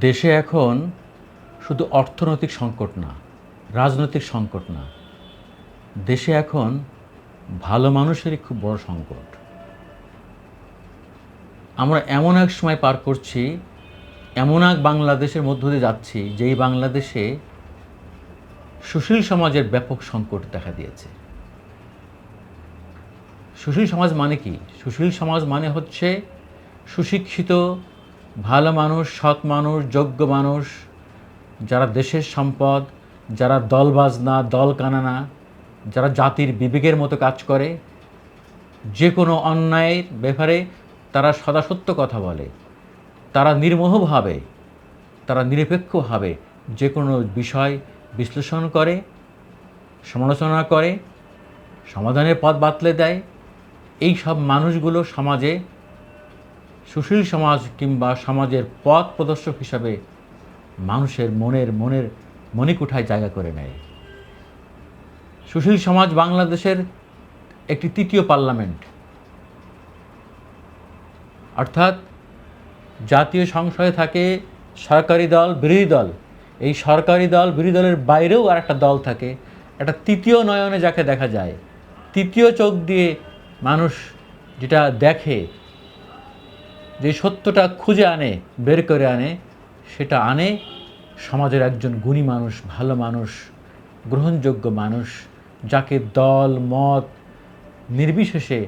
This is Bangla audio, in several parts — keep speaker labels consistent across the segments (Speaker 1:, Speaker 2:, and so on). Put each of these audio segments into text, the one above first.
Speaker 1: দেশে এখন শুধু অর্থনৈতিক সংকট না, রাজনৈতিক সংকট না, দেশে এখন ভালো মানুষেরই খুব বড় সংকট। আমরা এমন এক সময় পার করছি, এমন এক বাংলাদেশের মধ্য দিয়ে যাচ্ছি, যেই বাংলাদেশে সুশীল সমাজের ব্যাপক সংকট দেখা দিয়েছে। সুশীল সমাজ মানে কি? সুশীল সমাজ মানে হচ্ছে সুশিক্ষিত ভালো মানুষ, সৎ মানুষ, যোগ্য মানুষ, যারা দেশের সম্পদ, যারা দলবাজ না দল কানানা, যারা জাতির বিবেকের মতো কাজ করে, যে কোনো অন্যায়ের ব্যাপারে তারা সদাসত্য কথা বলে। তারা নির্মোহভাবে তারা নিরপেক্ষভাবে যে কোনো বিষয় বিশ্লেষণ করে, সমালোচনা করে, সমাধানের পথ বাতলে দেয়। এই সব মানুষগুলো সমাজে সুশীল সমাজ কিংবা সমাজের পথ প্রদর্শক হিসাবে মানুষের মনের মনের মণিকুঠায় জায়গা করে নেয়। সুশীল সমাজ বাংলাদেশের একটি তৃতীয় পার্লামেন্ট। অর্থাৎ জাতীয় সংসদে থাকে সরকারি দল, বিরোধী দল। এই সরকারি দল, বিরোধী দলের বাইরেও আর একটা দল থাকে। একটা তৃতীয় নয়নে যাকে দেখা যায়, তৃতীয় চোখ দিয়ে মানুষ যেটা দেখে যে সত্যটা খুঁজে আনে, বের করে আনে, সেটা আনে সমাজের একজন গুণী মানুষ, ভালো মানুষ, গ্রহণযোগ্য মানুষ, যাকে দল, মত নির্বিশেষে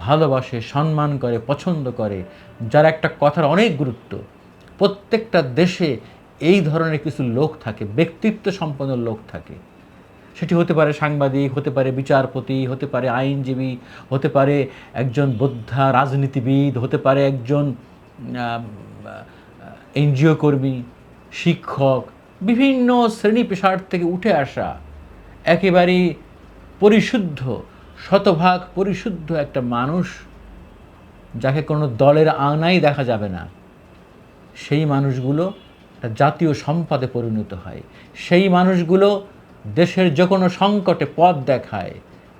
Speaker 1: ভালোবাসে, সম্মান করে, পছন্দ করে, যার একটা কথার অনেক গুরুত্ব। প্রত্যেকটা দেশে এই ধরনের কিছু লোক থাকে, ব্যক্তিত্ব সম্পন্ন লোক থাকে। সেটি হতে পারে সাংবাদিক, হতে পারে বিচারপতি, হতে পারে আইনজীবী, হতে পারে একজন বোদ্ধা রাজনীতিবিদ, হতে পারে একজন এনজিও কর্মী, শিক্ষক, বিভিন্ন শ্রেণি পেশার থেকে উঠে আসা একেবারেই পরিশুদ্ধ, শতভাগ পরিশুদ্ধ একটা মানুষ যাকে কোনো দলের আনাই দেখা যাবে না। সেই মানুষগুলো জাতীয় সম্পদে পরিণত হয়। সেই মানুষগুলো দেশের যে কোনো সংকটে পথ দেখায়।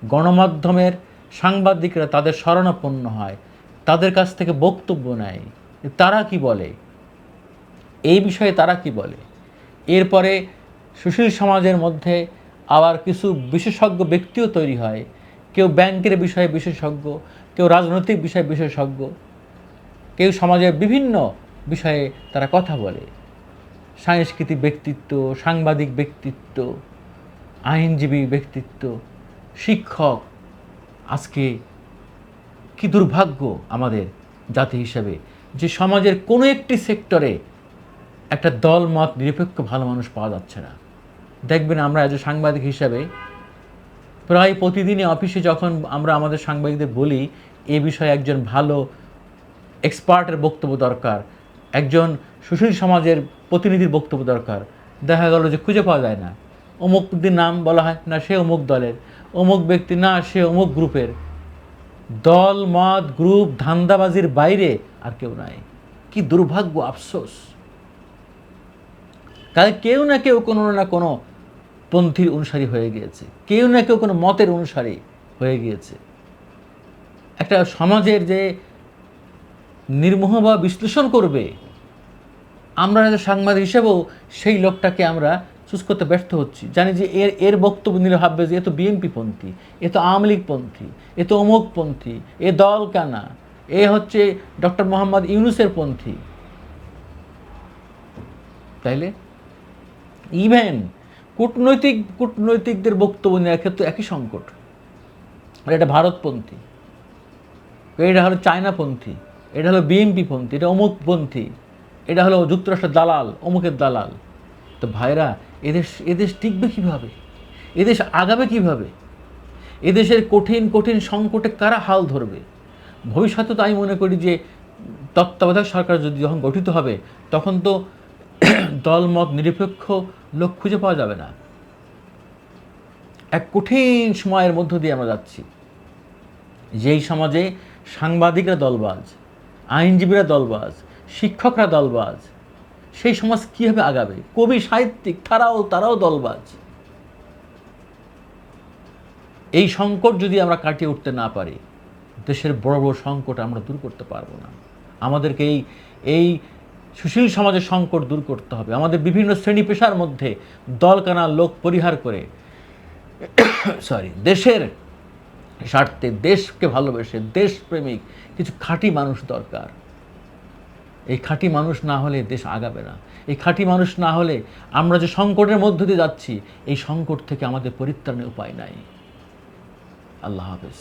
Speaker 1: গণমাধ্যমের সাংবাদিকরা তাদের শরণাপন্ন হয়, তাদের কাছ থেকে বক্তব্য নেয়। তারা কি বলে? এই বিষয়ে তারা কি বলে? এরপরে সুশীল সমাজের মধ্যে আবার কিছু বিশেষজ্ঞ ব্যক্তিও তৈরি হয়। কেউ ব্যাংকের বিষয়ে বিশেষজ্ঞ, কেউ রাজনৈতিক বিষয়ে বিশেষজ্ঞ, কেউ সমাজের বিভিন্ন বিষয়ে তারা কথা বলে। সাংস্কৃতিক ব্যক্তিত্ব, সাংবাদিক ব্যক্তিত্ব আইনজীবী, ব্যক্তিত্ব, শিক্ষক, আজকে কি দুর্ভাগ্য আমাদের জাতি হিসাবে যে সমাজের কোনো একটি সেক্টরে একটা দল মত নিরপেক্ষ ভালো মানুষ পাওয়া যাচ্ছে না। দেখবেন আমরা এজ সাংবাদিক হিসাবে প্রায় প্রতিদিনই অফিসে যখন আমরা আমাদের সাংবাদিকদের বলি, এ বিষয়ে একজন ভালো এক্সপার্টের বক্তব্য দরকার, একজন সুশীল সমাজের প্রতিনিধির বক্তব্য দরকার। দেখা গেল যে খুঁজে পাওয়া যায় না। অমুক নাম বলা হয়, না সে অমুক দলের। অমুক ব্যক্তি, না সে অমুক গ্রুপের। দল, মত, গ্রুপ, ধান্দাবাজির বাইরে আর কেউ নাই। কি দুর্ভাগ্য, আফসোস। কারণ কেউ না কেউ কোনো না কোনো পন্থীর অনুসারী হয়ে গিয়েছে। কেউ না কেউ কোনো মতের অনুসারী হয়ে গিয়েছে। একটা সমাজের যে নির্মোহ বা বিশ্লেষণ করবে, আমরা সাংবাদিক হিসেবেও সেই লোকটাকে আমরা চুজ করতে ব্যর্থ হচ্ছি। জানি যে এর এর বক্তব্য নিলে ভাববে যে এ তো বিএনপি পন্থী, এ তো আওয়ামী লীগ পন্থী, এ তো অমুক পন্থী, এ দল কানা, এ হচ্ছে ডক্টর মোহাম্মদ ইউনুসের পন্থী। তাইলে? ইভেন কূটনৈতিক, কূটনৈতিকদের বক্তব্য নেওয়ার ক্ষেত্রে একই সংকট। এটা ভারতপন্থী এটা হলো চায়নাপন্থী এটা হলো বিএনপি পন্থী, এটা অমুকপন্থী এটা হলো যুক্তরাষ্ট্রের দালাল, অমুকের দালাল। তো ভাইরা এদেশ এদেশ টিকবে কীভাবে? এদেশ আগাবে কীভাবে? এদেশের কঠিন কঠিন সংকটে কারা হাল ধরবে? ভবিষ্যতে তো আমি মনে করি যে তত্ত্বাবধায়ক সরকার যদি যখন গঠিত হবে, তখন তো দলমত, নিরপেক্ষ লোক খুঁজে পাওয়া যাবে না। এক কঠিন সময়ের মধ্য দিয়ে আমরা যাচ্ছি। যেই সমাজে সাংবাদিকরা দলবাজ, আইনজীবীরা দলবাজ, শিক্ষকরা দলবাজ সেই সমাজ কীভাবে আগাবে? কবি, সাহিত্যিক, তারাও তারাও দলবাজ। এই সংকট যদি আমরা কাটিয়ে উঠতে না পারি, দেশের বড় বড় সংকট আমরা দূর করতে পারব না। আমাদেরকে এই এই সুশীল সমাজের সংকট দূর করতে হবে। আমাদের বিভিন্ন শ্রেণি পেশার মধ্যে দলকানা লোক পরিহার করে সরি দেশের স্বার্থে দেশকে ভালোবেসে দেশপ্রেমিক কিছু খাঁটি মানুষ দরকার। এই খাঁটি মানুষ না হলে দেশ আগাবে না। এই খাঁটি মানুষ না হলে আমরা যে সংকটের মধ্য দিয়ে যাচ্ছি, এই সংকট থেকে আমাদের পরিত্রাণের উপায় নাই। আল্লাহ হাফেজ।